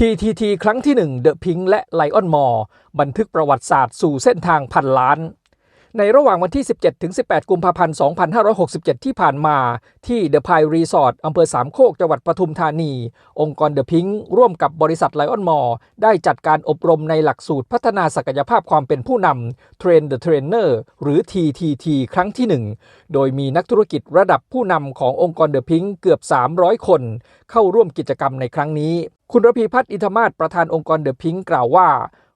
TTT ครั้งที่ 1 The Pink และ Lion Mall บันทึกประวัติศาสตร์สู่เส้นทางพันล้าน ในระหว่างวันที่ 17ถึง18 กุมภาพันธ์ 2567 ที่ผ่านมา ที่ The Pine Resort อำเภอสามโคกจังหวัดปทุมธานี องค์กร The Pink ร่วมกับบริษัท Lion Mall ได้จัดการอบรมในหลักสูตรพัฒนาศักยภาพความเป็นผู้นำ Train the Trainer หรือ TTT ครั้งที่ 1 โดยมีนักธุรกิจระดับผู้นำขององค์กร The Pink เกือบ 300 คน เข้าร่วมกิจกรรมในครั้งนี้ คุณระพีพัฒน์อินทมาศประธานองค์กรเดอะพิงกล่าวว่า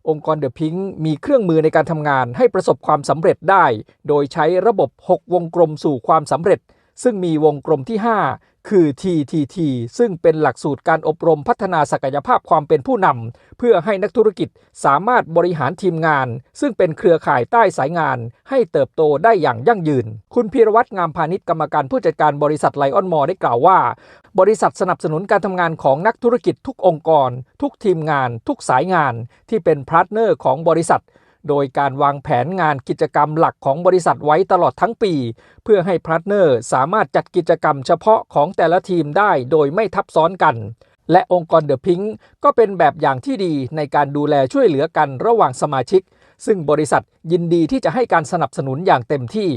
องค์กรเดอะพิงมีเครื่องมือในการทำงานให้ประสบความสำเร็จได้ โดยใช้ระบบ 6 วงกลมสู่ความสำเร็จ ซึ่งมีวงกลมที่ 5 คือ TTT ซึ่งเป็นหลักสูตรการอบรมพัฒนาศักยภาพความเป็นผู้นำเพื่อให้นักธุรกิจสามารถบริหารทีมงาน ซึ่งเป็นเครือข่ายใต้สายงาน ให้เติบโตได้อย่างยั่งยืน คุณพีรวัตรงามพาณิชย์กรรมการผู้จัดการบริษัทไลออนมอได้กล่าวว่า บริษัทสนับสนุนการทำงานของนักธุรกิจทุกองค์กร ทุกทีมงาน ทุกสายงาน ที่เป็นพาร์ทเนอร์ของบริษัท โดยการวางแผนงานกิจกรรมหลักของบริษัทไว้ตลอดทั้งปี เพื่อให้พาร์ทเนอร์สามารถจัดกิจกรรมเฉพาะของแต่ละทีมได้โดยไม่ทับซ้อนกัน และองค์กรเดอะพิงก็เป็นแบบอย่างที่ดีในการดูแลช่วยเหลือกันระหว่างสมาชิก ซึ่งบริษัทยินดีที่จะให้การสนับสนุนอย่างเต็มที่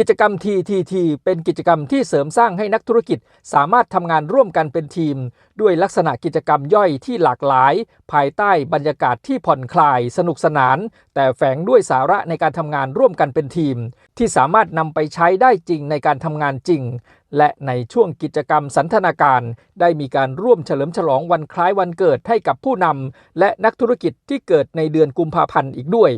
กิจกรรม TTT เป็นกิจกรรมที่เสริมสร้างให้นักธุรกิจสามารถทำงานร่วมกันเป็นทีม ด้วยลักษณะกิจกรรมย่อยที่หลากหลาย ภายใต้บรรยากาศที่ผ่อนคลาย สนุกสนาน แต่แฝงด้วยสาระในการทำงานร่วมกันเป็นทีม ที่สามารถนำไปใช้ได้จริงในการทำงานจริง และในช่วงกิจกรรมสันทนาการ ได้มีการร่วมเฉลิมฉลองวันคล้ายวันเกิดให้กับผู้นำและนักธุรกิจที่เกิดในเดือนกุมภาพันธ์อีกด้วย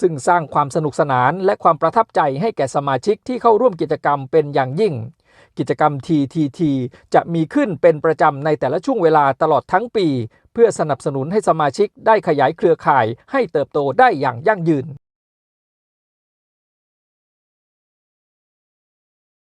ซึ่งสร้างความสนุกสนานและความประทับใจให้แก่สมาชิกที่เข้าร่วมกิจกรรมเป็นอย่างยิ่ง กิจกรรม TTT จะมีขึ้นเป็นประจำในแต่ละช่วงเวลาตลอดทั้งปี เพื่อสนับสนุนให้สมาชิกได้ขยายเครือข่ายให้เติบโตได้อย่างยั่งยืน